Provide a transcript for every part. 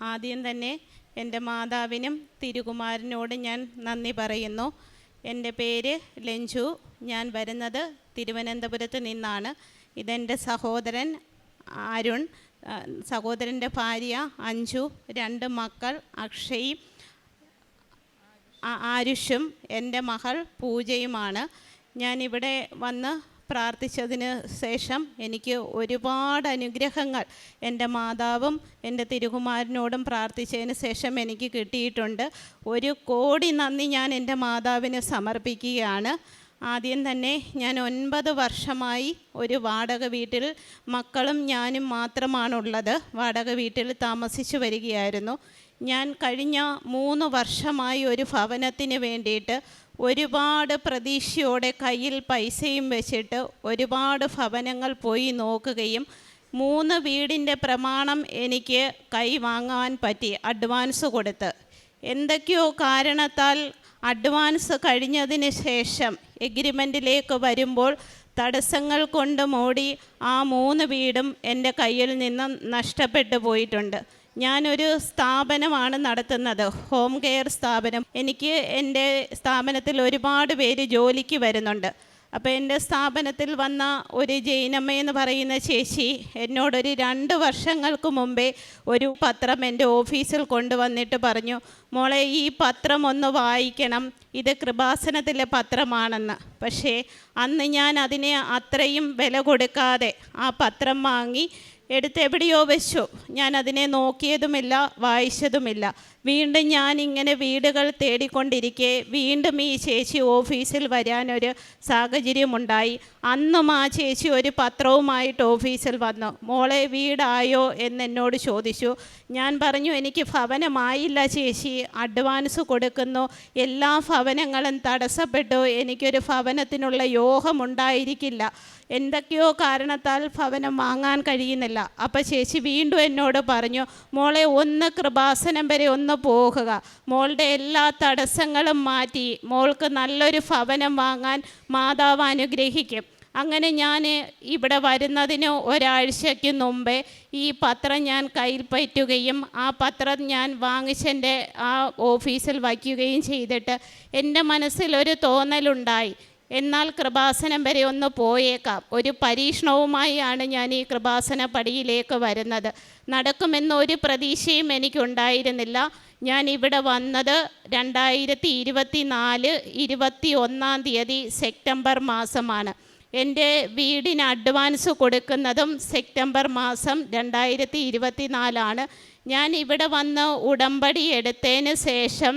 ആദ്യം തന്നെ എന്റെ മാതാവിനും തിരുകുമാരനോട് ഞാൻ നന്ദി പറയുന്നു. എന്റെ പേര് ലഞ്ചു. ഞാൻ വരുന്നത് തിരുവനന്തപുരത്ത് നിന്നാണ്. ഇതെന്റെ സഹോദരൻ അരുൺ. സഹോദരന്റെ ഭാര്യ അഞ്ജു. രണ്ട് മക്കൾ അക്ഷയ് ആരുഷും. എന്റെ മകൾ പൂജയുമാണ്. ഞാനിവിടെ വന്ന് പ്രാർത്ഥിച്ചതിന് ശേഷം എനിക്ക് ഒരുപാട് അനുഗ്രഹങ്ങൾ എന്റെ മാതാവും എന്റെ തിരുകുമാരനോടും പ്രാർത്ഥിച്ചതിന് ശേഷം എനിക്ക് കിട്ടിയിട്ടുണ്ട്. ഒരു കോടി നന്ദി ഞാൻ എന്റെ മാതാവിന് സമർപ്പിക്കുകയാണ്. ആദ്യം തന്നെ ഞാൻ ഒൻപത് വർഷമായി ഒരു വാടക വീട്ടിൽ മക്കളും ഞാനും മാത്രമാണുള്ളത്. വാടക വീട്ടിൽ താമസിച്ചു വരികയായിരുന്നു. ഞാൻ കഴിഞ്ഞ മൂന്ന് വർഷമായി ഒരു ഭവനത്തിന് വേണ്ടിയിട്ട് ഒരുപാട് പ്രതീക്ഷയോടെ കയ്യിൽ പൈസയും വെച്ചിട്ട് ഒരുപാട് ഭവനങ്ങൾ പോയി നോക്കുകയും മൂന്ന് വീടിന്റെ പ്രമാണം എനിക്ക് കൈ വാങ്ങാൻ പറ്റി അഡ്വാൻസ് കൊടുത്ത്. എന്തൊക്കെയോ കാരണത്താൽ അഡ്വാൻസ് കഴിഞ്ഞതിന് ശേഷം എഗ്രിമെന്റിലേക്ക് വരുമ്പോൾ തടസ്സങ്ങൾ കൊണ്ട് മൂടി ആ മൂന്ന് വീടും എന്റെ കയ്യിൽ നിന്നും നഷ്ടപ്പെട്ടു പോയിട്ടുണ്ട്. ഞാനൊരു സ്ഥാപനമാണ് നടത്തുന്നത്. ഹോം കെയർ സ്ഥാപനം. എനിക്ക് എന്റെ സ്ഥാപനത്തിൽ ഒരുപാട് പേര് ജോലിക്ക് വരുന്നുണ്ട്. അപ്പോൾ എന്റെ സ്ഥാപനത്തിൽ വന്ന ഒരു ജൈനമ്മ എന്ന് പറയുന്ന ചേച്ചി എന്നോടൊരു രണ്ട് വർഷങ്ങൾക്ക് മുമ്പേ ഒരു പത്രം എന്റെ ഓഫീസിൽ കൊണ്ടുവന്നിട്ട് പറഞ്ഞു മോളെ ഈ പത്രം ഒന്ന് വായിക്കണം. ഇത് കൃപാസനത്തിലെ പത്രമാണെന്ന്. പക്ഷേ അന്ന് ഞാൻ അതിനെ അത്രയും വില കൊടുക്കാതെ ആ പത്രം വാങ്ങി എടുത്ത് എവിടെയോ വെച്ചു. ഞാൻ അതിനെ നോക്കിയതുമില്ല വായിച്ചതുമില്ല. വീണ്ടും ഞാൻ ഇങ്ങനെ വീടുകൾ തേടിക്കൊണ്ടിരിക്കെ വീണ്ടും ഈ ചേച്ചി ഓഫീസിൽ വരാനൊരു സാഹചര്യമുണ്ടായി. അന്നും ആ ചേച്ചി ഒരു പത്രവുമായിട്ട് ഓഫീസിൽ വന്നു. മോളെ വീടായോ? എന്നെന്നോട് ചോദിച്ചു. ഞാൻ പറഞ്ഞു എനിക്ക് ഭവനമായില്ല ചേച്ചി. അഡ്വാൻസ് കൊടുക്കുന്നു. എല്ലാ ഭവനങ്ങളും തടസ്സപ്പെട്ടു. എനിക്കൊരു ഭവനത്തിനുള്ള യോഗമുണ്ടായിരിക്കില്ല എന്തൊക്കെയോ കാരണത്താൽ ഭവനം വാങ്ങാൻ കഴിയുന്നില്ല. അപ്പം ചേച്ചി വീണ്ടും എന്നോട് പറഞ്ഞു മോളെ ഒന്ന് കൃപാസനം വരെ ഒന്ന് പോകുക. മോളുടെ എല്ലാ തടസ്സങ്ങളും മാറ്റി മോൾക്ക് നല്ലൊരു ഭവനം വാങ്ങാൻ മാതാവ് അനുഗ്രഹിക്കും. അങ്ങനെ ഞാൻ ഇവിടെ വരുന്നതിന് ഒരാഴ്ചയ്ക്ക് മുമ്പേ ഈ പത്രം ഞാൻ കയ്യിൽ പറ്റുകയും ആ പത്രം ഞാൻ വാങ്ങിച്ചെന്റെ ആ ഓഫീസിൽ വയ്ക്കുകയും ചെയ്തിട്ട് എന്റെ മനസ്സിലൊരു തോന്നലുണ്ടായി. എന്നാൽ കൃപാസനം വരെ ഒന്ന് പോയേക്കാം. ഒരു പരീക്ഷണവുമായാണ് ഞാൻ ഈ കൃപാസന പടിയിലേക്ക് വരുന്നത്. നടക്കുമെന്ന ഒരു പ്രതീക്ഷയും എനിക്കുണ്ടായിരുന്നില്ല. ഞാൻ ഇവിടെ വന്നത് രണ്ടായിരത്തി ഇരുപത്തി നാല് ഇരുപത്തി ഒന്നാം തീയതി സെപ്റ്റംബർ മാസമാണ്. എന്റെ വീടിന് അഡ്വാൻസ് കൊടുക്കുന്നതും സെപ്റ്റംബർ മാസം രണ്ടായിരത്തി ഇരുപത്തി നാലാണ് ഞാൻ ഇവിടെ വന്ന് ഉടമ്പടി എടുത്തതിന് ശേഷം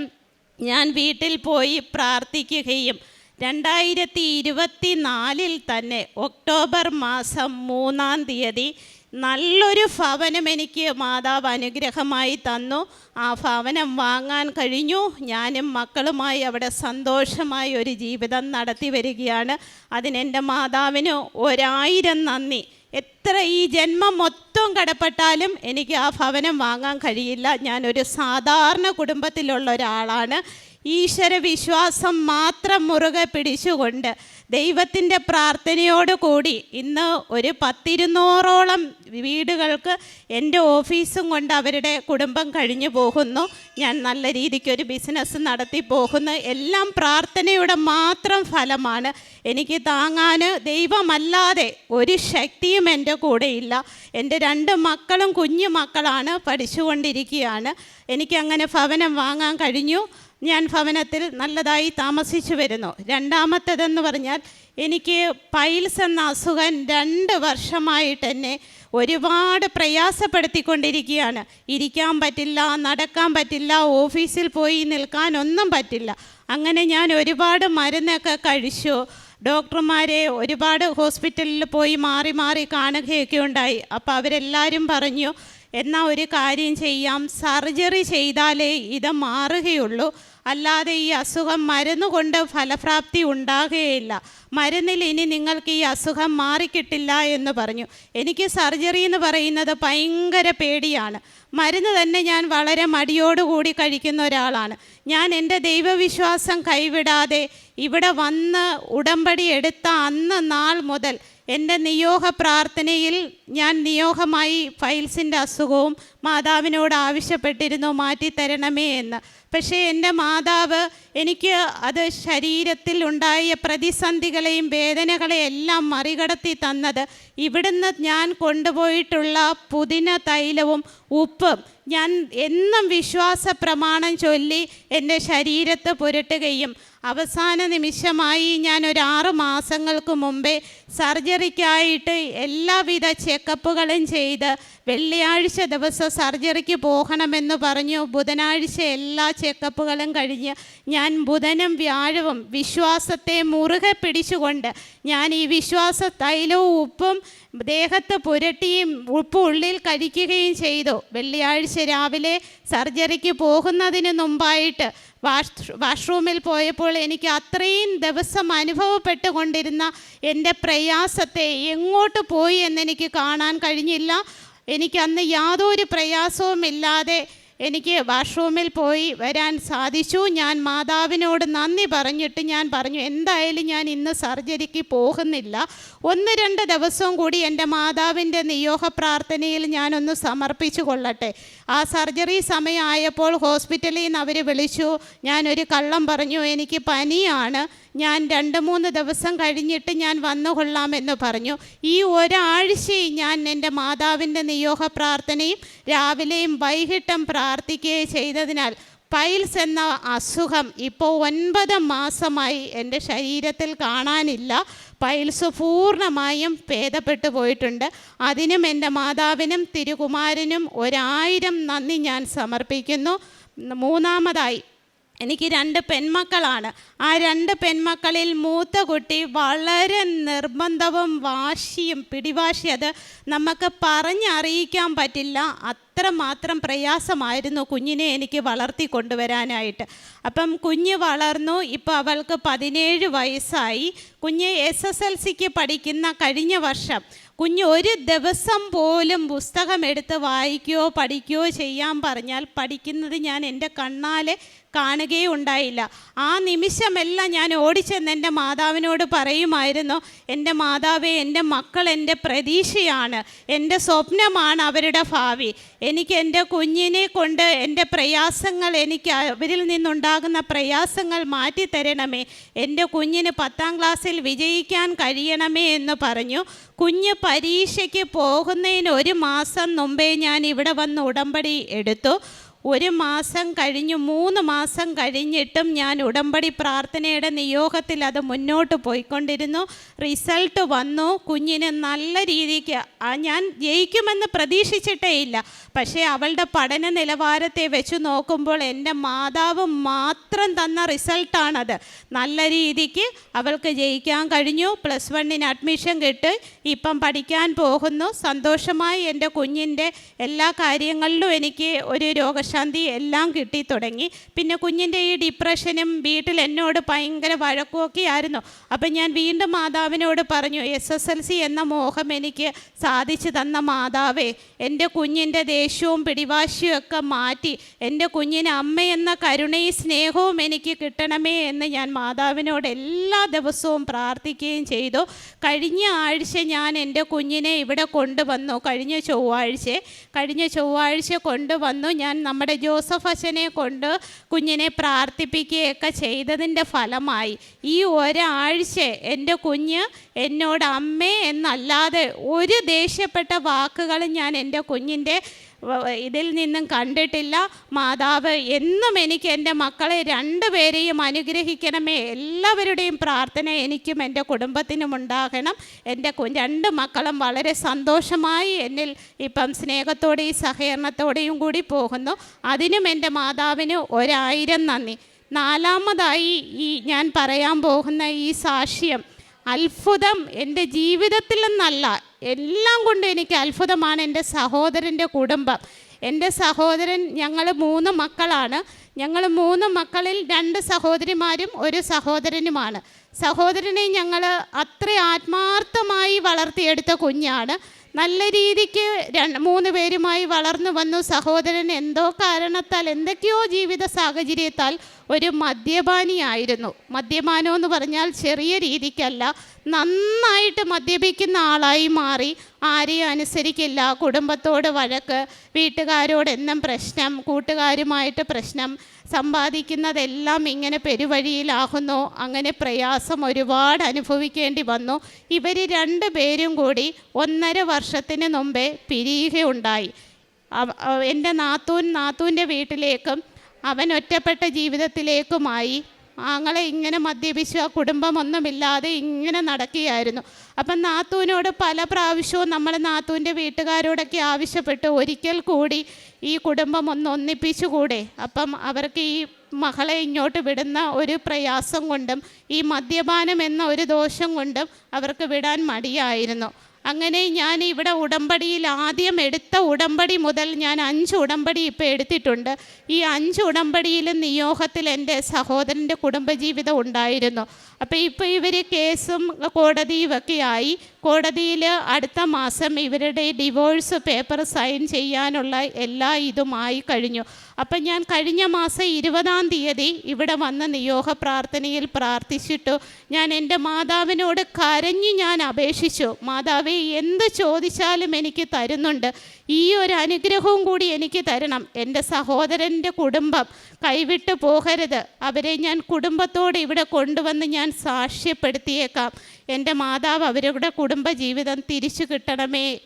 ഞാൻ വീട്ടിൽ പോയി പ്രാർത്ഥിക്കുകയും രണ്ടായിരത്തി ഇരുപത്തി നാലിൽ തന്നെ ഒക്ടോബർ മാസം മൂന്നാം തീയതി നല്ലൊരു ഭവനം എനിക്ക് മാതാവ് അനുഗ്രഹമായി തന്നു. ആ ഭവനം വാങ്ങാൻ കഴിഞ്ഞു. ഞാനും മക്കളുമായി അവിടെ സന്തോഷമായി ഒരു ജീവിതം നടത്തി വരികയാണ്. അതിനെന്റെ മാതാവിന് ഒരായിരം നന്ദി. എത്ര ഈ ജന്മം മൊത്തം കടപ്പെട്ടാലും എനിക്ക് ആ ഭവനം വാങ്ങാൻ കഴിയില്ല. ഞാനൊരു സാധാരണ കുടുംബത്തിലുള്ള ഒരാളാണ്. ഈശ്വര വിശ്വാസം മാത്രം മുറുകെ പിടിച്ചുകൊണ്ട് ദൈവത്തിന്റെ പ്രാർത്ഥനയോട് കൂടി ഇന്ന് ഒരു പത്തിരുന്നൂറോളം വീടുകൾക്ക് എന്റെ ഓഫീസും കൊണ്ട് അവരുടെ കുടുംബം കഴിഞ്ഞു പോകുന്നു. ഞാൻ നല്ല രീതിക്ക് ഒരു ബിസിനസ് നടത്തി പോകുന്നു. എല്ലാം പ്രാർത്ഥനയുടെ മാത്രം ഫലമാണ്. എനിക്ക് താങ്ങാൻ ദൈവമല്ലാതെ ഒരു ശക്തിയും എന്റെ കൂടെയില്ല എന്റെ രണ്ട് മക്കളും കുഞ്ഞു മക്കളാണ് പഠിച്ചുകൊണ്ടിരിക്കുകയാണ്. എനിക്കങ്ങനെ ഭവനം വാങ്ങാൻ കഴിഞ്ഞു. ഞാൻ ഭവനത്തിൽ നല്ലതായി താമസിച്ചു വരുന്നു. രണ്ടാമത്തേതെന്ന് പറഞ്ഞാൽ എനിക്ക് പൈൽസ് എന്ന അസുഖം രണ്ട് വർഷമായിട്ട് എന്നെ ഒരുപാട് പ്രയാസപ്പെടുത്തിക്കൊണ്ടിരിക്കുകയാണ്. ഇരിക്കാൻ പറ്റില്ല നടക്കാൻ പറ്റില്ല ഓഫീസിൽ പോയി നിൽക്കാനൊന്നും പറ്റില്ല. അങ്ങനെ ഞാൻ ഒരുപാട് മരുന്നൊക്കെ കഴിച്ചു. ഡോക്ടർമാരെ ഒരുപാട് ഹോസ്പിറ്റലിൽ പോയി മാറി മാറി കാണുകയൊക്കെ ഉണ്ടായി. അപ്പോൾ അവരെല്ലാവരും പറഞ്ഞു എന്നാൽ ഒരു കാര്യം ചെയ്യാം സർജറി ചെയ്താലേ ഇത് മാറുകയുള്ളൂ. അല്ലാതെ ഈ അസുഖം മരുന്നുകൊണ്ട് ഫലപ്രാപ്തി ഉണ്ടാകുകയില്ല. മരുന്നിൽ ഇനി നിങ്ങൾക്ക് ഈ അസുഖം മാറിക്കിട്ടില്ല എന്ന് പറഞ്ഞു. എനിക്ക് സർജറി എന്ന് പറയുന്നത് ഭയങ്കര പേടിയാണ്. മരുന്ന് തന്നെ ഞാൻ വളരെ മടിയോടുകൂടി കഴിക്കുന്ന ഒരാളാണ്. ഞാൻ എന്റെ ദൈവവിശ്വാസം കൈവിടാതെ ഇവിടെ വന്ന് ഉടമ്പടി എടുത്ത അന്ന് നാൾ മുതൽ എന്റെ നിയോഗ പ്രാർത്ഥനയിൽ ഞാൻ നിയോഗമായി ഫൈൽസിന്റെ അസുഖവും മാതാവിനോട് ആവശ്യപ്പെട്ടിരുന്നു മാറ്റിത്തരണമേ എന്ന്. പക്ഷേ എന്റെ മാതാവ് എനിക്ക് അത് ശരീരത്തിൽ ഉണ്ടായ പ്രതിസന്ധികളെയും വേദനകളെയും എല്ലാം മറികടത്തി തന്നത് ഇവിടുന്ന് ഞാൻ കൊണ്ടുപോയിട്ടുള്ള പുതിന തൈലവും ഉപ്പും. ഞാൻ എന്നും വിശ്വാസ പ്രമാണം ചൊല്ലി എന്റെ ശരീരത്തെ പുരട്ടുകയും അവസാന നിമിഷമായി ഞാൻ ഒരു ആറ് മാസങ്ങൾക്ക് മുമ്പേ സർജറിക്കായിട്ട് എല്ലാവിധ ചെക്കപ്പുകളും ചെയ്ത് വെള്ളിയാഴ്ച ദിവസം സർജറിക്ക് പോകണമെന്ന് പറഞ്ഞു. ബുധനാഴ്ച എല്ലാ ചെക്കപ്പുകളും കഴിഞ്ഞ് ഞാൻ ബുധനും വ്യാഴവും വിശ്വാസത്തെ മുറുകെ പിടിച്ചുകൊണ്ട് ഞാൻ ഈ വിശ്വാസ തൈലവും ഉപ്പും ദേഹത്ത് പുരട്ടിയും ഉപ്പ് ഉള്ളിൽ കഴിക്കുകയും ചെയ്തു. വെള്ളിയാഴ്ച രാവിലെ സർജറിക്ക് പോകുന്നതിന് മുമ്പായിട്ട് വാഷ് വാഷ്റൂമിൽ പോയപ്പോൾ എനിക്ക് അത്രയും ദിവസം അനുഭവപ്പെട്ടുകൊണ്ടിരുന്ന എന്റെ പ്രയാസത്തെ എങ്ങോട്ട് പോയി എന്നെനിക്ക് കാണാൻ കഴിഞ്ഞില്ല. എനിക്ക് അന്ന് യാതൊരു പ്രയാസവുമില്ലാതെ എനിക്ക് വാഷ്റൂമിൽ പോയി വരാൻ സാധിച്ചു. ഞാൻ മാതാവിനോട് നന്ദി പറഞ്ഞിട്ട് ഞാൻ പറഞ്ഞു എന്തായാലും ഞാൻ ഇന്ന് സർജറിക്ക് പോകുന്നില്ല. ഒന്ന് രണ്ട് ദിവസവും കൂടി എന്റെ മാതാവിന്റെ നിയോഗ പ്രാർത്ഥനയിൽ ഞാനൊന്ന് സമർപ്പിച്ചു കൊള്ളട്ടെ. ആ സർജറി സമയമായപ്പോൾ ഹോസ്പിറ്റലിൽ നിന്ന് അവർ വിളിച്ചു. ഞാനൊരു കള്ളം പറഞ്ഞു എനിക്ക് പനിയാണ്. ഞാൻ രണ്ട് മൂന്ന് ദിവസം കഴിഞ്ഞിട്ട് ഞാൻ വന്നു കൊള്ളാമെന്ന് പറഞ്ഞു. ഈ ഒരാഴ്ചയും ഞാൻ എന്റെ മാതാവിന്റെ നിയോഗ പ്രാർത്ഥനയും രാവിലെയും വൈകിട്ടും പ്രാർത്ഥിക്കുകയും ചെയ്തതിനാൽ പൈൽസ് എന്ന അസുഖം ഇപ്പോൾ ഒൻപത് മാസമായി എന്റെ ശരീരത്തിൽ കാണാനില്ല. പൈൽസ് പൂർണമായും ഭേദപ്പെട്ടു പോയിട്ടുണ്ട്. അതിനും എന്റെ മാതാവിനും തിരുകുമാരനും ഒരായിരം നന്ദി ഞാൻ സമർപ്പിക്കുന്നു. മൂന്നാമതായി എനിക്ക് രണ്ട് പെൺമക്കളാണ്. ആ രണ്ട് പെൺമക്കളിൽ മൂത്ത കുട്ടി വളരെ നിർബന്ധവും വാശിയും പിടിവാശി അത് നമുക്ക് പറഞ്ഞറിയിക്കാൻ പറ്റില്ല. അത്രമാത്രം പ്രയാസമായിരുന്നു കുഞ്ഞിനെ എനിക്ക് വളർത്തി കൊണ്ടുവരാനായിട്ട്. അപ്പം കുഞ്ഞ് വളർന്നു. ഇപ്പോൾ അവൾക്ക് പതിനേഴ് വയസ്സായി. കുഞ്ഞ് എസ് എസ് എൽ സിക്ക് പഠിക്കുന്ന കഴിഞ്ഞ വർഷം കുഞ്ഞ് ഒരു ദിവസം പോലും പുസ്തകം എടുത്ത് വായിക്കുകയോ പഠിക്കുകയോ ചെയ്യാൻ പറഞ്ഞാൽ പഠിക്കുന്നത് ഞാൻ എന്റെ കണ്ണാലെ കാണുകയും ഉണ്ടായില്ല. ആ നിമിഷമെല്ലാം ഞാൻ ഓടിച്ചെന്ന് എന്റെ മാതാവിനോട് പറയുമായിരുന്നു എന്റെ മാതാവേ എന്റെ മക്കൾ എന്റെ പ്രതീക്ഷയാണ് എന്റെ സ്വപ്നമാണ് അവരുടെ ഭാവി. എനിക്ക് എന്റെ കുഞ്ഞിനെ കൊണ്ട് എന്റെ പ്രയാസങ്ങൾ എനിക്ക് അവരിൽ നിന്നുണ്ടാകുന്ന പ്രയാസങ്ങൾ മാറ്റിത്തരണമേ എന്റെ കുഞ്ഞിന് പത്താം ക്ലാസ്സിൽ വിജയിക്കാൻ കഴിയണമേ എന്ന് പറഞ്ഞു. കുഞ്ഞ് പരീക്ഷയ്ക്ക് പോകുന്നതിന് ഒരു മാസം മുമ്പേ ഞാൻ ഇവിടെ വന്ന് ഉടമ്പടി എടുത്തു. ഒരു മാസം കഴിഞ്ഞു മൂന്ന് മാസം കഴിഞ്ഞിട്ടും ഞാൻ ഉടമ്പടി പ്രാർത്ഥനയുടെ നിയോഗത്തിൽ അത് മുന്നോട്ട് പോയിക്കൊണ്ടിരുന്നു. റിസൾട്ട് വന്നു. കുഞ്ഞിന് നല്ല രീതിക്ക് ഞാൻ ജയിക്കുമെന്ന് പ്രതീക്ഷിച്ചിട്ടേ ഇല്ല. പക്ഷേ അവളുടെ പഠന നിലവാരത്തെ വെച്ച് നോക്കുമ്പോൾ എന്റെ മാതാവ് മാത്രം തന്ന റിസൾട്ടാണത്. നല്ല രീതിക്ക് അവൾക്ക് ജയിക്കാൻ കഴിഞ്ഞു. പ്ലസ് വണ്ണിന് അഡ്മിഷൻ കിട്ടി. ഇപ്പം പഠിക്കാൻ പോകുന്നു. സന്തോഷമായി എന്റെ കുഞ്ഞിന്റെ എല്ലാ കാര്യങ്ങളിലും എനിക്ക് ഒരു രോഗശാന്തി എല്ലാം കിട്ടി തുടങ്ങി. പിന്നെ കുഞ്ഞിന്റെ ഈ ഡിപ്രഷനും വീട്ടിൽ എന്നോട് ഭയങ്കര വഴക്കുമൊക്കെ ആയിരുന്നു അപ്പം ഞാൻ വീണ്ടും മാതാവിനോട് പറഞ്ഞു എസ് എസ് എൽ സി എന്ന മോഹം എനിക്ക് സാധിച്ചു തന്ന മാതാവേ എന്റെ കുഞ്ഞിന്റെ ദേഷ്യവും പിടിവാശിയും ഒക്കെ മാറ്റി എന്റെ കുഞ്ഞിന് അമ്മയെന്ന കരുണയും സ്നേഹവും എനിക്ക് കിട്ടണമേ എന്ന് ഞാൻ മാതാവിനോട് എല്ലാ ദിവസവും പ്രാർത്ഥിക്കുകയും ചെയ്തു. കഴിഞ്ഞ ആഴ്ച ഞാൻ എന്റെ കുഞ്ഞിനെ ഇവിടെ കൊണ്ടുവന്നു. കഴിഞ്ഞ ചൊവ്വാഴ്ച കഴിഞ്ഞ ചൊവ്വാഴ്ച കൊണ്ടുവന്നു. ഞാൻ നമ്മുടെ ജോസഫ് അച്ഛനെ കൊണ്ട് കുഞ്ഞിനെ പ്രാർത്ഥിപ്പിക്കുകയൊക്കെ ചെയ്തതിന്റെ ഫലമായി ഈ ഒരാഴ്ച എന്റെ കുഞ്ഞ് എന്നോട് അമ്മേ എന്നല്ലാതെ ഒരു ദേഷ്യപ്പെട്ട വാക്കുകളും ഞാൻ എന്റെ കുഞ്ഞിന്റെ ഇതിൽ നിന്നും കണ്ടിട്ടില്ല. മാതാവ് എന്നും എനിക്ക് എന്റെ മക്കളെ രണ്ടുപേരെയും അനുഗ്രഹിക്കണമേ. എല്ലാവരുടെയും പ്രാർത്ഥന എനിക്കും എന്റെ കുടുംബത്തിനും ഉണ്ടാകണം. എന്റെ രണ്ട് മക്കളും വളരെ സന്തോഷമായി എന്നിൽ ഇപ്പം സ്നേഹത്തോടെയും സഹകരണത്തോടെയും കൂടി പോകുന്നു. അതിനും എന്റെ മാതാവിന് ഒരായിരം നന്ദി. നാലാമതായി ഈ ഞാൻ പറയാൻ പോകുന്ന ഈ സാക്ഷ്യം. അത്ഭുതം എന്റെ ജീവിതത്തിൽ നിന്നല്ല. എല്ലാം കൊണ്ടും എനിക്ക് അത്ഭുതമാണ് എന്റെ സഹോദരന്റെ കുടുംബം. എന്റെ സഹോദരൻ ഞങ്ങൾ മൂന്ന് മക്കളാണ്. ഞങ്ങൾ മൂന്ന് മക്കളിൽ രണ്ട് സഹോദരിമാരും ഒരു സഹോദരനുമാണ്. സഹോദരനെ ഞങ്ങൾ അത്ര ആത്മാർത്ഥമായി വളർത്തിയെടുത്ത കുഞ്ഞാണ്. നല്ല രീതിക്ക് മൂന്ന് പേരുമായി വളർന്നു വന്നു. സഹോദരൻ എന്തോ കാരണത്താൽ എന്തൊക്കെയോ ജീവിത സാഹചര്യത്താൽ ഒരു മദ്യപാനിയായിരുന്നു. മദ്യപാനം എന്ന് പറഞ്ഞാൽ ചെറിയ രീതിക്കല്ല നന്നായിട്ട് മദ്യപിക്കുന്ന ആളായി മാറി ആരെയും അനുസരിക്കില്ല. കുടുംബത്തോട് വഴക്ക് വീട്ടുകാരോട് എന്നും പ്രശ്നം കൂട്ടുകാരുമായിട്ട് പ്രശ്നം സമ്പാദിക്കുന്നതെല്ലാം ഇങ്ങനെ പെരുവഴിയിലാകുന്നു. അങ്ങനെ പ്രയാസം ഒരുപാട് അനുഭവിക്കേണ്ടി വന്നു. ഇവർ രണ്ട് പേരും കൂടി ഒന്നര വർഷത്തിന് മുമ്പേ പിരിയുകയുണ്ടായി. എന്റെ നാത്തൂൻ നാത്തൂന്റെ വീട്ടിലേക്കും അവൻ ഒറ്റപ്പെട്ട ജീവിതത്തിലേക്കുമായി ആങ്ങളെ ഇങ്ങനെ മദ്യപിച്ചു ആ കുടുംബമൊന്നുമില്ലാതെ ഇങ്ങനെ നടക്കുകയായിരുന്നു. അപ്പം നാത്തൂനോട് പല പ്രാവശ്യവും നമ്മൾ നാത്തൂന്റെ വീട്ടുകാരോടൊക്കെ ആവശ്യപ്പെട്ടു ഒരിക്കൽ കൂടി ഈ കുടുംബം ഒന്ന് ഒന്നിപ്പിച്ചുകൂടെ? അപ്പം അവർക്ക് ഈ മകളെ ഇങ്ങോട്ട് വിടുന്ന ഒരു പ്രയാസം കൊണ്ടും ഈ മദ്യപാനം എന്ന ഒരു ദോഷം കൊണ്ടും അവർക്ക് വിടാൻ മടിയായിരുന്നു. അങ്ങനെ ഞാൻ ഇവിടെ ഉടമ്പടിയിൽ ആദ്യം എടുത്ത ഉടമ്പടി മുതൽ ഞാൻ അഞ്ച് ഉടമ്പടി ഇപ്പോൾ എടുത്തിട്ടുണ്ട്. ഈ അഞ്ച് ഉടമ്പടിയിലും നിയോഗത്തിൽ എന്റെ സഹോദരന്റെ കുടുംബജീവിതം ഉണ്ടായിരുന്നു. അപ്പോൾ ഇപ്പോൾ ഇവർ കേസും കോടതിയും ഒക്കെ ആയി കോടതിയിൽ അടുത്ത മാസം ഇവരുടെ ഡിവോഴ്സ് പേപ്പർ സൈൻ ചെയ്യാനുള്ള എല്ലാ ഇതുമായി കഴിഞ്ഞു. അപ്പം ഞാൻ കഴിഞ്ഞ മാസം ഇരുപതാം തീയതി ഇവിടെ വന്ന് നിയോഗ പ്രാർത്ഥനയിൽ പ്രാർത്ഥിച്ചിട്ടു. ഞാൻ എന്റെ മാതാവിനോട് കരഞ്ഞ് ഞാൻ അപേക്ഷിച്ചു. മാതാവേ എന്ത് ചോദിച്ചാലും എനിക്ക് തരുന്നുണ്ട്. ഈ ഒരു അനുഗ്രഹവും കൂടി എനിക്ക് തരണം. എന്റെ സഹോദരന്റെ കുടുംബം കൈവിട്ട് പോകരുത്. അവരെ ഞാൻ കുടുംബത്തോടെ ഇവിടെ കൊണ്ടുവന്ന് ഞാൻ സാക്ഷ്യപ്പെടുത്തിയേക്കാം. എന്റെ മാതാവ് അവരുടെ കുടുംബജീവിതം തിരിച്ചു കിട്ടണമേ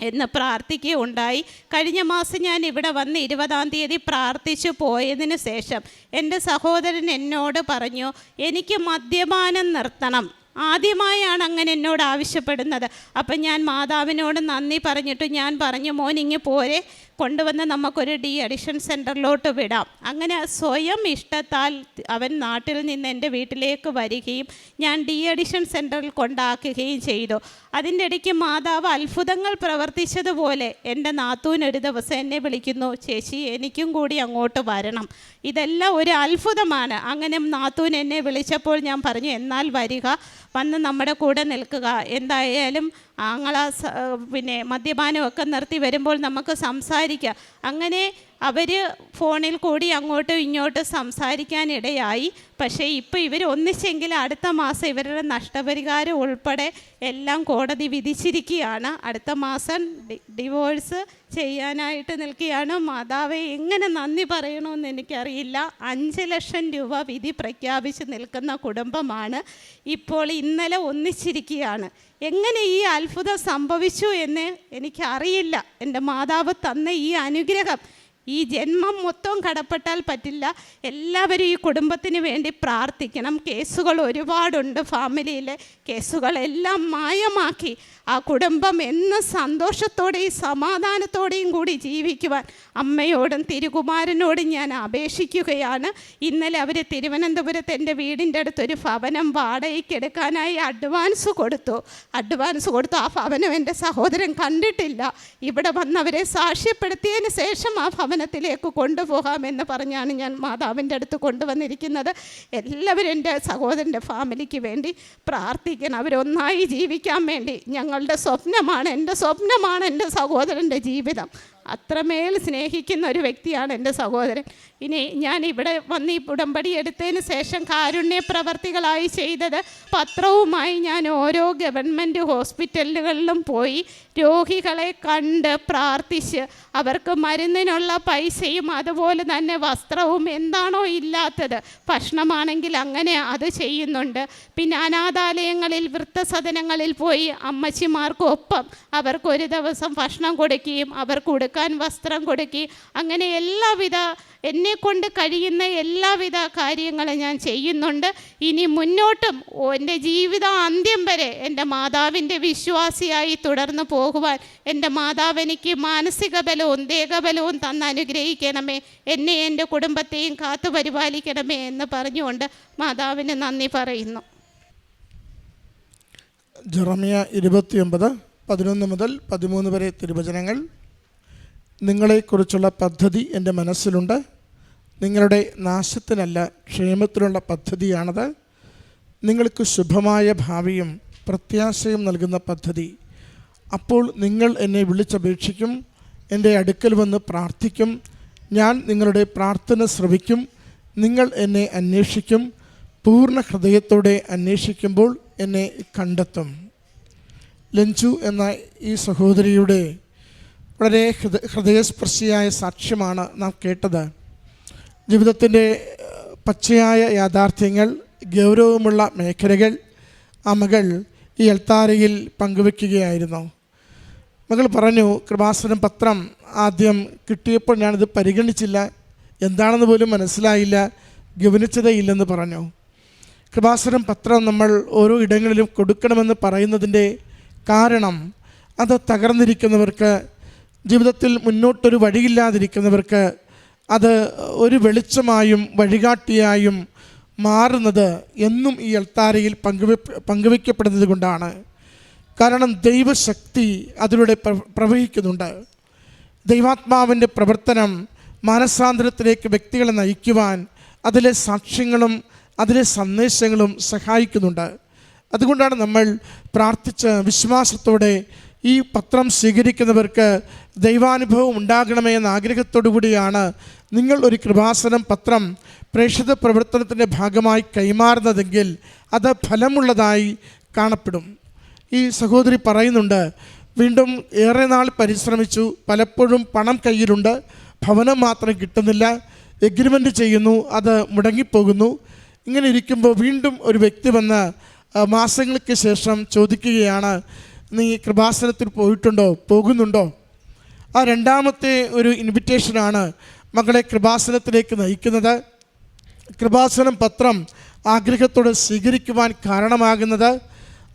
എന്ന് പ്രാർത്ഥിക്കുകയുണ്ടായി. കഴിഞ്ഞ മാസം ഞാൻ ഇവിടെ വന്ന് ഇരുപതാം തീയതി പ്രാർത്ഥിച്ചു പോയതിന് ശേഷം എന്റെ സഹോദരൻ എന്നോട് പറഞ്ഞു എനിക്ക് മദ്യപാനം നിർത്തണം. ആദ്യമായാണ് അങ്ങനെ എന്നോട് ആവശ്യപ്പെടുന്നത്. അപ്പം ഞാൻ മാതാവിനോട് നന്ദി പറഞ്ഞിട്ട് ഞാൻ പറഞ്ഞു മോൻ മോനിങ്ങ് പോരെ. കൊണ്ടുവന്ന് നമുക്കൊരു ഡി അഡിഷൻ സെന്ററിലോട്ട് വിടാം. അങ്ങനെ സ്വയം ഇഷ്ടത്താൽ അവൻ നാട്ടിൽ നിന്ന് എന്റെ വീട്ടിലേക്ക് വരികയും ഞാൻ ഡി അഡിഷൻ സെന്ററിൽ കൊണ്ടാക്കുകയും ചെയ്തു. അതിന്റെ ഇടയ്ക്ക് മാതാവ് അത്ഭുതങ്ങൾ പ്രവർത്തിച്ചതുപോലെ എന്റെ നാത്തൂൻ ഒരു ദിവസം എന്നെ വിളിക്കുന്നു ചേച്ചി എനിക്കും കൂടി അങ്ങോട്ട് വരണം. ഇതെല്ലാം ഒരു അത്ഭുതമാണ്. അങ്ങനെ നാത്തൂൻ എന്നെ വിളിച്ചപ്പോൾ ഞാൻ പറഞ്ഞു എന്നാൽ വരിക വന്ന് നമ്മുടെ കൂടെ നിൽക്കുക. എന്തായാലും ആങ്ങള പിന്നെ മദ്യപാനമൊക്കെ നിർത്തി വരുമ്പോൾ നമുക്ക് സംസാരിക്കാം. അങ്ങനെ അവർ ഫോണിൽ കൂടി അങ്ങോട്ടും ഇങ്ങോട്ടും സംസാരിക്കാനിടയായി. പക്ഷേ ഇപ്പോൾ ഇവർ ഒന്നിച്ചെങ്കിൽ അടുത്ത മാസം ഇവരുടെ നഷ്ടപരിഹാരം ഉൾപ്പെടെ എല്ലാം കോടതി വിധിച്ചിരിക്കുകയാണ്. അടുത്ത മാസം ഡിവോഴ്സ് ചെയ്യാനായിട്ട് നിൽക്കുകയാണ്. മാതാവെ എങ്ങനെ നന്ദി പറയണമെന്ന് എനിക്കറിയില്ല. അഞ്ച് ലക്ഷം രൂപ വിധി പ്രഖ്യാപിച്ച് നിൽക്കുന്ന കുടുംബമാണ് ഇപ്പോൾ ഇന്നലെ ഒന്നിച്ചിരിക്കുകയാണ്. എങ്ങനെ ഈ അത്ഭുതം സംഭവിച്ചു എന്ന് എനിക്കറിയില്ല. എന്റെ മാതാവ് തന്ന ഈ അനുഗ്രഹം ഈ ജന്മം മൊത്തം കടപ്പെട്ടാൽ പറ്റില്ല. എല്ലാവരും ഈ കുടുംബത്തിന് വേണ്ടി പ്രാർത്ഥിക്കണം. കേസുകൾ ഒരുപാടുണ്ട് ഫാമിലിയിലെ. കേസുകളെല്ലാം മായമാക്കി. ആ കുടുംബം എന്ന് സന്തോഷത്തോടെയും സമാധാനത്തോടെയും കൂടി ജീവിക്കുവാൻ അമ്മയോടും തിരുകുമാരനോടും ഞാൻ അപേക്ഷിക്കുകയാണ്. ഇന്നലെ അവർ തിരുവനന്തപുരത്ത് എന്റെ വീടിന്റെ അടുത്തൊരു ഭവനം വാടകയ്ക്ക് എടുക്കാനായി അഡ്വാൻസ് കൊടുത്തു. അഡ്വാൻസ് കൊടുത്തു. ആ ഭവനം എന്റെ സഹോദരൻ കണ്ടിട്ടില്ല. ഇവിടെ വന്നവരെ സാക്ഷ്യപ്പെടുത്തിയതിന് ശേഷം ആ ഭവനത്തിലേക്ക് കൊണ്ടുപോകാമെന്ന് പറഞ്ഞാണ് ഞാൻ മാതാവിന്റെ അടുത്ത് കൊണ്ടുവന്നിരിക്കുന്നത്. എല്ലാവരും എന്റെ സഹോദരന്റെ ഫാമിലിക്ക് വേണ്ടി പ്രാർത്ഥിക്കണം. അവരൊന്നായി ജീവിക്കാൻ വേണ്ടി ഞങ്ങളുടെ സ്വപ്നമാണ്. എന്റെ സ്വപ്നമാണ് എന്റെ സഹോദരന്റെ ജീവിതം. അത്രമേൽ സ്നേഹിക്കുന്ന ഒരു വ്യക്തിയാണ് എന്റെ സഹോദരൻ. ഇനി ഞാൻ ഇവിടെ വന്ന് ഈ ഉടമ്പടി എടുത്തതിന് ശേഷം കാരുണ്യ പ്രവർത്തികളായി ചെയ്തത് പത്രവുമായി ഞാൻ ഓരോ ഗവൺമെന്റ് ഹോസ്പിറ്റലുകളിലും പോയി രോഗികളെ കണ്ട് പ്രാർത്ഥിച്ച് അവർക്ക് മരുന്നിനുള്ള പൈസയും അതുപോലെ തന്നെ വസ്ത്രവും എന്താണോ ഇല്ലാത്തത് ഭക്ഷണമാണെങ്കിൽ അങ്ങനെ അത് ചെയ്യുന്നുണ്ട്. പിന്നെ അനാഥാലയങ്ങളിൽ വൃത്തസദനങ്ങളിൽ പോയി അമ്മച്ചിമാർക്കൊപ്പം അവർക്കൊരു ദിവസം ഭക്ഷണം കൊടുക്കുകയും അവർക്ക് ഉടുക്കാൻ വസ്ത്രം കൊടുക്കി. അങ്ങനെ എല്ലാവിധ എന്നെ കൊണ്ട് കഴിയുന്ന എല്ലാവിധ കാര്യങ്ങളും ഞാൻ ചെയ്യുന്നുണ്ട്. ഇനി മുന്നോട്ടും എന്റെ ജീവിത അന്ത്യം വരെ എന്റെ മാതാവിന്റെ വിശ്വാസിയായി തുടർന്ന് പോകുവാൻ എന്റെ മാതാവ് എനിക്ക് മാനസിക ബലവും ദേഹബലവും തന്ന് അനുഗ്രഹിക്കണമേ. എന്നെ എന്റെ കുടുംബത്തെയും കാത്തു പരിപാലിക്കണമേ എന്ന് പറഞ്ഞുകൊണ്ട് മാതാവിന് നന്ദി പറയുന്നു. ജെറമിയ ഇരുപത്തിയൊമ്പത് പതിനൊന്ന് മുതൽ പതിമൂന്ന് വരെ തിരുവചനങ്ങൾ. നിങ്ങളെക്കുറിച്ചുള്ള പദ്ധതി എന്റെ മനസ്സിലുണ്ട്. നിങ്ങളുടെ നാശത്തിനല്ല ക്ഷേമത്തിനുള്ള പദ്ധതിയാണത്. നിങ്ങൾക്ക് ശുഭമായ ഭാവിയും പ്രത്യാശയും നൽകുന്ന പദ്ധതി. അപ്പോൾ നിങ്ങൾ എന്നെ വിളിച്ചപേക്ഷിക്കും എന്റെ അടുക്കൽ വന്ന് പ്രാർത്ഥിക്കും ഞാൻ നിങ്ങളുടെ പ്രാർത്ഥന ശ്രവിക്കും നിങ്ങൾ എന്നെ അന്വേഷിക്കും പൂർണ ഹൃദയത്തോടെ അന്വേഷിക്കുമ്പോൾ എന്നെ കണ്ടെത്തും. ലഞ്ചു എന്ന ഈ സഹോദരിയുടെ വളരെ ഹൃദ ഹൃദയസ്പർശിയായ സാക്ഷ്യമാണ് നാം കേട്ടത്. ജീവിതത്തിന്റെ പച്ചയായ യാഥാർത്ഥ്യങ്ങൾ ഗൗരവമുള്ള മേഖലകൾ ആ മകൾ ഈ എൽത്താരയിൽ പങ്കുവെക്കുകയായിരുന്നു. മകൾ പറഞ്ഞു കൃപാസനം പത്രം ആദ്യം കിട്ടിയപ്പോൾ ഞാനിത് പരിഗണിച്ചില്ല. എന്താണെന്ന് പോലും മനസ്സിലായില്ല. ഗവനിച്ചതേ ഇല്ലെന്ന് പറഞ്ഞു. കൃപാസനം പത്രം നമ്മൾ ഓരോ ഇടങ്ങളിലും കൊടുക്കണമെന്ന് പറയുന്നതിന്റെ കാരണം അത് തകർന്നിരിക്കുന്നവർക്ക് ജീവിതത്തിൽ മുന്നോട്ടൊരു വഴിയില്ലാതിരിക്കുന്നവർക്ക് അത് ഒരു വെളിച്ചമായും വഴികാട്ടിയായും മാറുന്നത് എന്നും ഈ എൽത്താരയിൽ പങ്കുവെ പങ്കുവയ്ക്കപ്പെടുന്നത് കൊണ്ടാണ്. കാരണം ദൈവശക്തി അതിലൂടെ പ്ര- പ്രവഹിക്കുന്നുണ്ട്. ദൈവാത്മാവിന്റെ പ്രവർത്തനം മാനസാന്തരത്തിലേക്ക് വ്യക്തികളെ നയിക്കുവാൻ അതിലെ സാക്ഷ്യങ്ങളും അതിലെ സന്ദേശങ്ങളും സഹായിക്കുന്നുണ്ട്. അതുകൊണ്ടാണ് നമ്മൾ പ്രാർത്ഥിച്ച് വിശ്വാസത്തോടെ ഈ പത്രം സ്വീകരിക്കുന്നവർക്ക് ദൈവാനുഭവം ഉണ്ടാകണമേ എന്ന ആഗ്രഹത്തോടു കൂടിയാണ് നിങ്ങൾ ഒരു കൃപാസനം പത്രം പ്രേക്ഷിത പ്രവർത്തനത്തിന്റെ ഭാഗമായി കൈമാറുന്നതെങ്കിൽ അത് ഫലമുള്ളതായി കാണപ്പെടും. ഈ സഹോദരി പറയുന്നുണ്ട് വീണ്ടും ഏറെ നാൾ പരിശ്രമിച്ചു. പലപ്പോഴും പണം കയ്യിലുണ്ട്. ഭവനം മാത്രം കിട്ടുന്നില്ല. എഗ്രിമെന്റ് ചെയ്യുന്നു. അത് മുടങ്ങിപ്പോകുന്നു. ഇങ്ങനെ ഇരിക്കുമ്പോൾ വീണ്ടും ഒരു വ്യക്തി വന്ന് മാസങ്ങൾക്ക് ശേഷം ചോദിക്കുകയാണ്. നീ കൃപാസനത്തിൽ പോയിട്ടുണ്ടോ? പോകുന്നുണ്ടോ? ആ രണ്ടാമത്തെ ഒരു ഇൻവിറ്റേഷനാണ് മകളെ കൃപാസനത്തിലേക്ക് നയിക്കുന്നത്. കൃപാസനം പത്രം ആഗ്രഹത്തോടെ സ്വീകരിക്കുവാൻ കാരണമാകുന്നത്.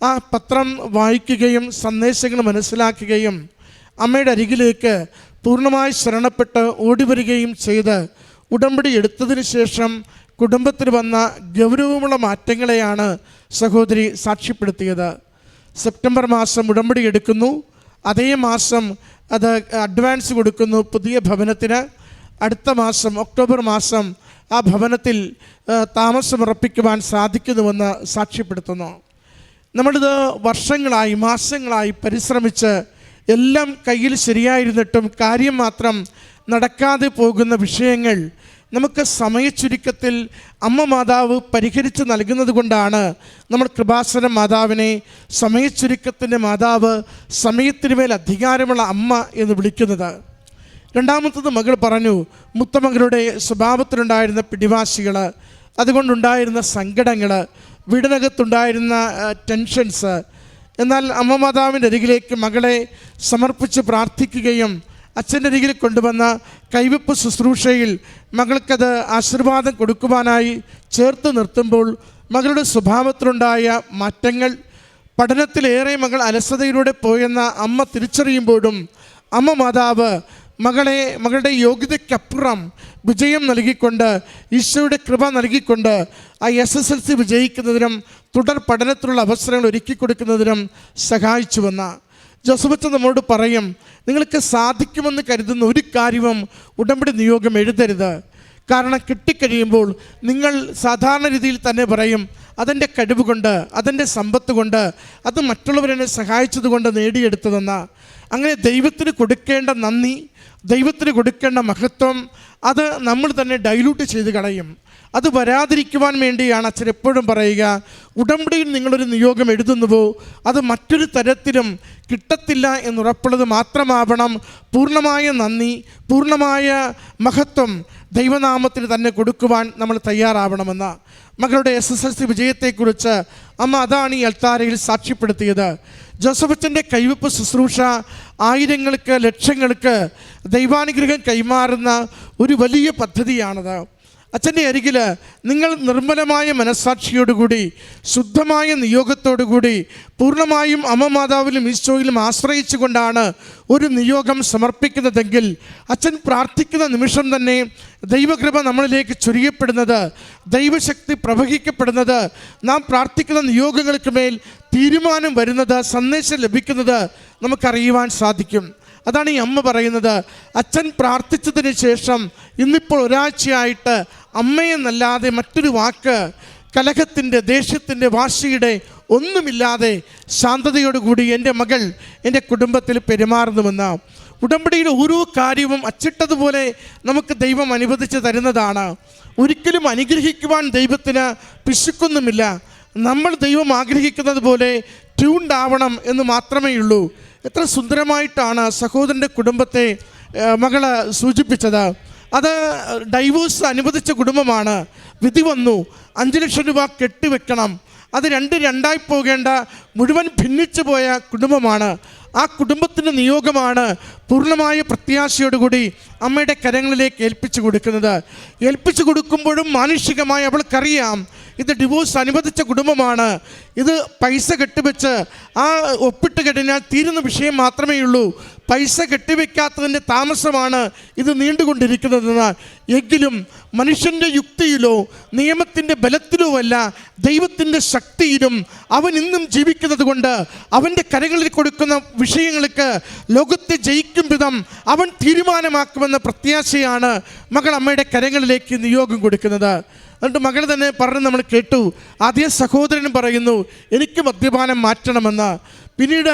ആ പത്രം വായിക്കുകയും സന്ദേശങ്ങൾ മനസ്സിലാക്കുകയും അമ്മയുടെ അരികിലേക്ക് പൂർണമായി ശരണപ്പെട്ട് ഓടിവരികയും ചെയ്ത് ഉടമ്പടി എടുത്തതിന് ശേഷം കുടുംബത്തിൽ വന്ന ഗൗരവമുള്ള മാറ്റങ്ങളെയാണ് സഹോദരി സാക്ഷ്യപ്പെടുത്തിയത്. സെപ്റ്റംബർ മാസം ഉടമ്പടി എടുക്കുന്നു. അതേ മാസം അത് അഡ്വാൻസ് കൊടുക്കുന്നു പുതിയ ഭവനത്തിന്. അടുത്ത മാസം ഒക്ടോബർ മാസം ആ ഭവനത്തിൽ താമസം താമസമുറപ്പിക്കുവാൻ സാധിക്കുന്നുവെന്ന് സാക്ഷ്യപ്പെടുത്തുന്നു. നമ്മളിത് വർഷങ്ങളായി മാസങ്ങളായി പരിശ്രമിച്ച് എല്ലാം കയ്യിൽ ശരിയായിരുന്നിട്ടും കാര്യം മാത്രം നടക്കാതെ പോകുന്ന വിഷയങ്ങൾ നമുക്ക് സമയച്ചുരുക്കത്തിൽ അമ്മ മാതാവ് പരിഹരിച്ച് നൽകുന്നത് കൊണ്ടാണ് നമ്മൾ കൃപാസന മാതാവിനെ സമയച്ചുരുക്കത്തിന്റെ മാതാവ് സമയത്തിന് മേൽ അധികാരമുള്ള അമ്മ എന്ന് വിളിക്കുന്നത്. രണ്ടാമത്തത് മകൾ പറഞ്ഞു മുത്തമകളുടെ സ്വഭാവത്തിലുണ്ടായിരുന്ന പിടിവാശികൾ അതുകൊണ്ടുണ്ടായിരുന്ന സങ്കടങ്ങൾ വീടിനകത്തുണ്ടായിരുന്ന ടെൻഷൻസ് എന്നാൽ അമ്മ മാതാവിന്റെ അരികിലേക്ക് മകളെ സമർപ്പിച്ച് പ്രാർത്ഥിക്കുകയും അച്ഛന്റെ അരികിൽ കൊണ്ടുവന്ന കൈവെപ്പ് ശുശ്രൂഷയിൽ മകൾക്കത് ആശീർവാദം കൊടുക്കുവാനായി ചേർത്ത് നിർത്തുമ്പോൾ മകളുടെ സ്വഭാവത്തിലുണ്ടായ മാറ്റങ്ങൾ പഠനത്തിലേറെ മകൾ അലസതയിലൂടെ പോയെന്ന അമ്മ തിരിച്ചറിയുമ്പോഴും അമ്മ മാതാവ് മകളെ മകളുടെ യോഗ്യതയ്ക്കപ്പുറം വിജയം നൽകിക്കൊണ്ട് ഈശോയുടെ കൃപ നൽകിക്കൊണ്ട് ആ എസ് എസ് എൽ സി വിജയിക്കുന്നതിനും തുടർ പഠനത്തിനുള്ള അവസരങ്ങൾ ഒരുക്കി കൊടുക്കുന്നതിനും സഹായിച്ചുവെന്ന ജോസഫച്ച നമ്മോട് പറയും നിങ്ങൾക്ക് സാധിക്കുമെന്ന് കരുതുന്ന ഒരു കാര്യവും ഉടമ്പടി നിയോഗം എഴുതരുത്. കാരണം കിട്ടിക്കഴിയുമ്പോൾ നിങ്ങൾ സാധാരണ രീതിയിൽ തന്നെ പറയും അതെന്റെ കഴിവ് കൊണ്ട് അതെന്റെ സമ്പത്ത് കൊണ്ട് അത് മറ്റുള്ളവരെന്നെ സഹായിച്ചത് കൊണ്ട് നേടിയെടുത്തതെന്ന. അങ്ങനെ ദൈവത്തിന് കൊടുക്കേണ്ട നന്ദി ദൈവത്തിന് കൊടുക്കേണ്ട മഹത്വം അത് നമ്മൾ തന്നെ ഡൈലൂട്ട് ചെയ്ത് കളയും. അത് വരാതിരിക്കുവാൻ വേണ്ടിയാണ് അച്ഛൻ എപ്പോഴും പറയുക ഉടമ്പടിയിൽ നിങ്ങളൊരു നിയോഗം എഴുതുന്നുവോ? അത് മറ്റൊരു തരത്തിലും കിട്ടത്തില്ല എന്നുറപ്പുള്ളത് മാത്രമാവണം. പൂർണമായ നന്ദി പൂർണമായ മഹത്വം ദൈവനാമത്തിന് തന്നെ കൊടുക്കുവാൻ നമ്മൾ തയ്യാറാവണമെന്ന. മകളുടെ എസ് എസ് എൽ സി വിജയത്തെക്കുറിച്ച് അമ്മ അതാണ് ഈ അൽത്താരയിൽ സാക്ഷ്യപ്പെടുത്തിയത്. ജോസഫച്ചന്റെ കൈവപ്പ് ശുശ്രൂഷ ആയിരങ്ങൾക്ക് ലക്ഷങ്ങൾക്ക് ദൈവാനുഗ്രഹം കൈമാറുന്ന ഒരു വലിയ പദ്ധതിയാണത്. അച്ഛന്റെ അരികിൽ നിങ്ങൾ നിർമ്മലമായ മനസ്സാക്ഷിയോടുകൂടി ശുദ്ധമായ നിയോഗത്തോടുകൂടി പൂർണമായും അമ്മമാതാവിലും ഈശോയിലും ആശ്രയിച്ചുകൊണ്ടാണ് ഒരു നിയോഗം സമർപ്പിക്കുന്നതെങ്കിൽ അച്ഛൻ പ്രാർത്ഥിക്കുന്ന നിമിഷം തന്നെ ദൈവകൃപ നമ്മളിലേക്ക് ചുരുങ്ങപ്പെടുന്നത് ദൈവശക്തി പ്രവഹിക്കപ്പെടുന്നത് നാം പ്രാർത്ഥിക്കുന്ന നിയോഗങ്ങൾക്ക് മേൽ തീരുമാനം വരുന്നത് സന്ദേശം ലഭിക്കുന്നത് നമുക്കറിയുവാൻ സാധിക്കും. അതാണ് ഈ അമ്മ പറയുന്നത്. അച്ഛൻ പ്രാർത്ഥിച്ചതിന് ശേഷം ഇന്നിപ്പോൾ ഒരാഴ്ചയായിട്ട് അമ്മയെന്നല്ലാതെ മറ്റൊരു വാക്ക് കലഹത്തിന്റെ ദേഷ്യത്തിന്റെ വാശിയുടെ ഒന്നുമില്ലാതെ ശാന്തതയോടുകൂടി എന്റെ മകൾ എന്റെ കുടുംബത്തിൽ പെരുമാറുന്നുവെന്ന്. ഉടമ്പടിയുടെ ഓരോ കാര്യവും അച്ചിട്ടതുപോലെ നമുക്ക് ദൈവം അനുവദിച്ച് തരുന്നതാണ്. ഒരിക്കലും അനുഗ്രഹിക്കുവാൻ ദൈവത്തിന് പിശുക്കൊന്നുമില്ല. നമ്മൾ ദൈവം ആഗ്രഹിക്കുന്നത് പോലെ ട്യൂൺഡ് ആവണം എന്ന് മാത്രമേ ഉള്ളൂ എത്ര സുന്ദരമായിട്ടാണ് സഹോദരന്റെ കുടുംബത്തെ മകളെ സൂചിപ്പിച്ചത്. അത് ഡൈവോഴ്സ് അനുവദിച്ച കുടുംബമാണ്. വിധി വന്നു. അഞ്ച് ലക്ഷം രൂപ കെട്ടിവെക്കണം. അത് രണ്ട് രണ്ടായി പോകേണ്ട മുഴുവൻ ഭിന്നിച്ചു പോയ കുടുംബമാണ്. ആ കുടുംബത്തിന്റെ നിയോഗമാണ് പൂർണമായ പ്രത്യാശയോടുകൂടി അമ്മയുടെ കരങ്ങളിലേക്ക് ഏൽപ്പിച്ചു കൊടുക്കുന്നത്. ഏൽപ്പിച്ചു കൊടുക്കുമ്പോഴും മാനുഷികമായി അവൾക്കറിയാം ഇത് ഡിവോഴ്സ് അനുവദിച്ച കുടുംബമാണ്. ഇത് പൈസ കെട്ടിവെച്ച് ആ ഒപ്പിട്ട് കഴിഞ്ഞാൽ തീരുന്ന വിഷയം മാത്രമേ ഉള്ളൂ പൈസ കെട്ടിവെക്കാത്തതിന്റെ താമസമാണ് ഇത് നീണ്ടുകൊണ്ടിരിക്കുന്നതെന്ന് എങ്കിലും മനുഷ്യന്റെ യുക്തിയിലോ നിയമത്തിന്റെ ബലത്തിലോ അല്ല ദൈവത്തിന്റെ ശക്തിയിലും അവൻ ഇന്നും ജീവിക്കുന്നത് കൊണ്ട് അവന്റെ കരകളിൽ കൊടുക്കുന്ന വിഷയങ്ങൾക്ക് ലോകത്തെ ജയിക്കും വിധം അവൻ തീരുമാനമാക്കുമെന്ന പ്രത്യാശയാണ് മകൾ അമ്മയുടെ കരങ്ങളിലേക്ക് നിയോഗം കൊടുക്കുന്നത്. എന്നിട്ട് മകൾ തന്നെ പറഞ്ഞ് നമ്മൾ കേട്ടു. ആദ്യം സഹോദരൻ പറയുന്നു എനിക്ക് മദ്യപാനം മാറ്റണമെന്ന്. പിന്നീട്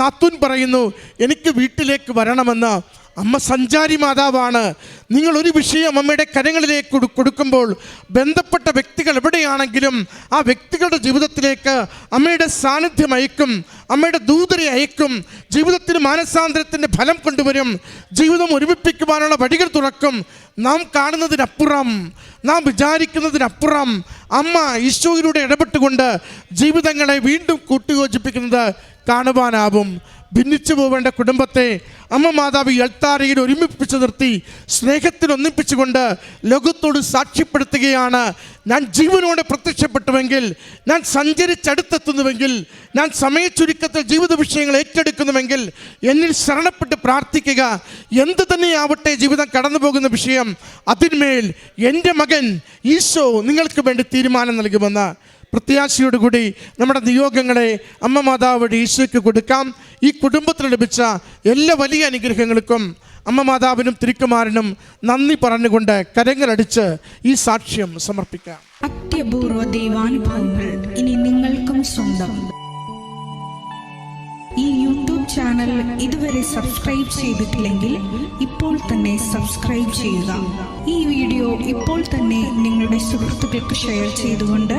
നത്തുൻ പറയുന്നു എനിക്ക് വീട്ടിലേക്ക് വരണമെന്ന്. അമ്മ സഞ്ചാരി മാതാവാണ്. നിങ്ങൾ ഒരു വിഷയം അമ്മയുടെ കരങ്ങളിലേക്ക് കൊടുക്കുമ്പോൾ ബന്ധപ്പെട്ട വ്യക്തികൾ എവിടെയാണെങ്കിലും ആ വ്യക്തികളുടെ ജീവിതത്തിലേക്ക് അമ്മയുടെ സാന്നിധ്യം അയക്കും അമ്മയുടെ ദൂതരെ അയക്കും ജീവിതത്തിന് മാനസാന്തരത്തിന്റെ ഫലം കൊണ്ടുവരും ജീവിതം ഒരുമിപ്പിക്കുവാനുള്ള വഴികൾ തുറക്കും. നാം കാണുന്നതിനപ്പുറം നാം വിചാരിക്കുന്നതിനപ്പുറം അമ്മ ഈശോയിലൂടെ ഇടപെട്ടുകൊണ്ട് ജീവിതങ്ങളെ വീണ്ടും കൂട്ടിയോജിപ്പിക്കുന്നത് കാണുവാനാവും. ഭിന്നിച്ചു പോവേണ്ട കുടുംബത്തെ അമ്മ മാതാവ് എൽത്താരയിൽ ഒരുമിപ്പിച്ച് നിർത്തി സ്നേഹത്തിൽ ഒന്നിപ്പിച്ചുകൊണ്ട് ലോകത്തോട് സാക്ഷ്യപ്പെടുത്തുകയാണ്. ഞാൻ ജീവനോടെ പ്രത്യക്ഷപ്പെട്ടുവെങ്കിൽ ഞാൻ സഞ്ചരിച്ചടുത്തെത്തുന്നുവെങ്കിൽ ഞാൻ സമയച്ചുരുക്കത്തിൽ ജീവിത വിഷയങ്ങൾ ഏറ്റെടുക്കുന്നുവെങ്കിൽ എന്നിൽ ശരണപ്പെട്ട് പ്രാർത്ഥിക്കുക. എന്ത് തന്നെയാവട്ടെ ജീവിതം കടന്നു പോകുന്ന വിഷയം അതിന്മേൽ എന്റെ മകൻ ഈശോ നിങ്ങൾക്ക് വേണ്ടി തീരുമാനം നൽകുമെന്ന് പ്രത്യാശയോടുകൂടി നമ്മുടെ നിയോഗങ്ങളെ അമ്മ മാതാവ് വഴി ഈശോയ്ക്ക് കൊടുക്കാം. ഈ കുടുംബത്തിന് ലഭിച്ച എല്ലാ വലിയ അനുഗ്രഹങ്ങൾക്കും അമ്മ മാതാവിനും തിരുക്കുമാരനും നന്ദി പറഞ്ഞുകൊണ്ട് കരങ്ങളടിച്ച് ഈ സാക്ഷ്യം സമർപ്പിക്കാം. അത്യപൂർവ ദൈവാനുഭവങ്ങൾ ഇനി നിങ്ങൾക്കും സ്വന്തം. ഈ യൂട്യൂബ് ചാനൽ ഇതുവരെ സബ്സ്ക്രൈബ് ചെയ്തിട്ടില്ലെങ്കിൽ ഇപ്പോൾ തന്നെ സബ്സ്ക്രൈബ് ചെയ്യുക. ഈ വീഡിയോ ഇപ്പോൾ തന്നെ നിങ്ങളുടെ സുഹൃത്തുക്കൾക്ക് ഷെയർ ചെയ്തുകൊണ്ട്